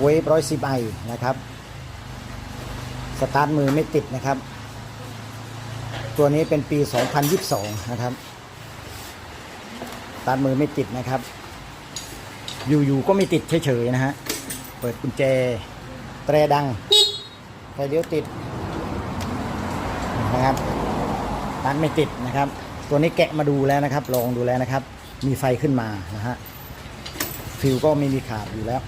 เวฟร้อยสิบไอนะครับ สตาร์ทมือไม่ติดนะครับ ตัวนี้เป็นปี 2022 นะครับ สตาร์ทมือไม่ติดนะครับ อยู่ๆก็ไม่ติดเฉยๆนะฮะ เปิดกุญแจ แตรดัง ไฟเลี้ยวติดนะครับสตาร์ทไม่ติดนะครับ ตัวนี้แกะมาดูแล้วนะครับ ลองดูแล้วนะครับ มีไฟขึ้นมานะฮะ ฟิวก็ไม่มีขาดอยู่แล้ว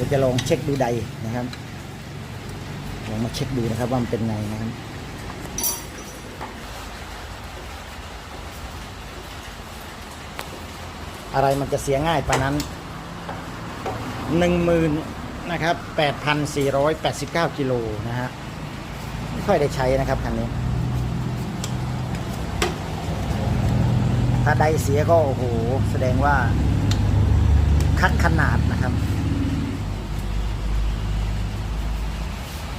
ดี๋ยวจะลองเช็คดูใดนะครับ ลองมาเช็คดูนะครับว่ามันเป็นไงนะครับอะไรมันจะเสียง่ายปานนั้นหนึ่งหมื่นนะครับแปดพันสี่ร้อยแปดสิบเก้ากิโลนะฮะ ไม่ค่อยได้ใช้นะครับคันนี้ ถ้าใดเสียก็โอ้โห แสดงว่าคัดขนาดนะครับ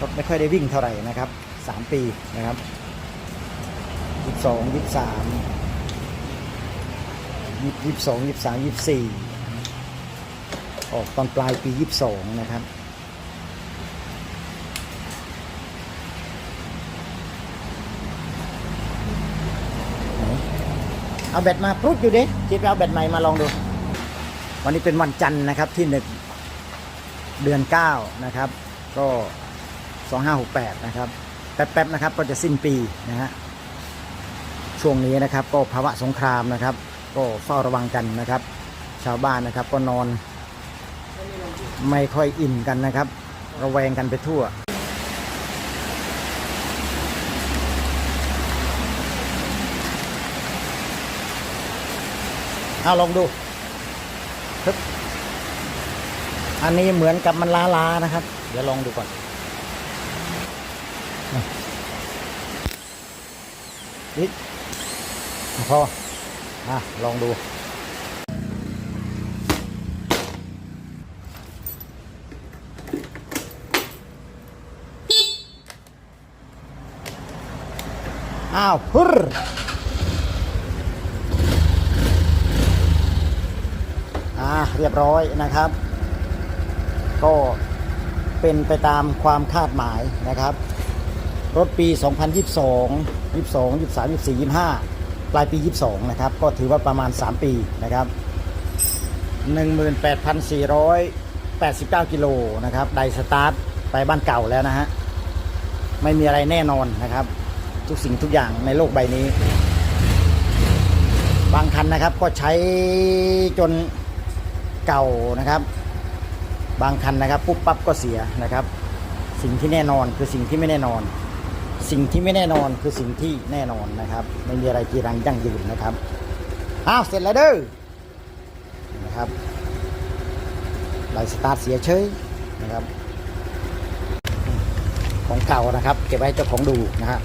รถไม่ค่อยได้วิ่งเท่าไหร่นะครับสามปีนะครับยี่สองยี่สามยี่สองยี่สามยี่สี่ออกตอนปลายปียี่สองนะครับเอาแบตมาปรุดอยู่ดิคิดเอาแบตใหม่มาลองดู วันนี้เป็นวันจันทร์นะครับที่หนึ่งเดือนเก้านะครับ ก็ สองห้าหกแปดนะครับ แป๊บๆนะครับก็จะสิ้นปีนะฮะช่วงนี้นะครับก็ภาวะสงครามนะครับ ก็เฝ้าระวังกันนะครับ ชาวบ้านนะครับก็นอน ไม่ค่อยอิ่มกันนะครับ ระแวงกันไปทั่วเอาลองดูครับอันนี้เหมือนกับมันล้าลาๆนะครับ เดี๋ยวลองดูก่อน นิดพออะลองดูอ้าวฮึรอ่าเรียบร้อยนะครับ ก็เป็นไปตามความคาดหมายนะครับ รถปี 2022 22 23 24 25 ปลายปี 22 นะครับ ก็ถือว่าประมาณ 3 ปีนะครับ 18,489 กิโลนะครับ ไดสตาร์ทไปบ้านเก่าแล้วนะฮะ ไม่มีอะไรแน่นอนนะครับ ทุกสิ่งทุกอย่างในโลกใบนี้ บางคันนะครับก็ใช้จนเก่านะครับ บางคันนะครับปุ๊บปั๊บก็เสียนะครับ สิ่งที่แน่นอนคือสิ่งที่ไม่แน่นอน สิ่งที่ไม่แน่นอนคือสิ่งที่แน่นอนนะครับ ไม่มีอะไรจีรังยั่งยืนนะครับอ้าวเสร็จแล้วเด้อนะครับไลสตาร์ทเสียเฉยนะครับ ของเก่านะครับ เก็บไว้เจ้าของดูนะฮะ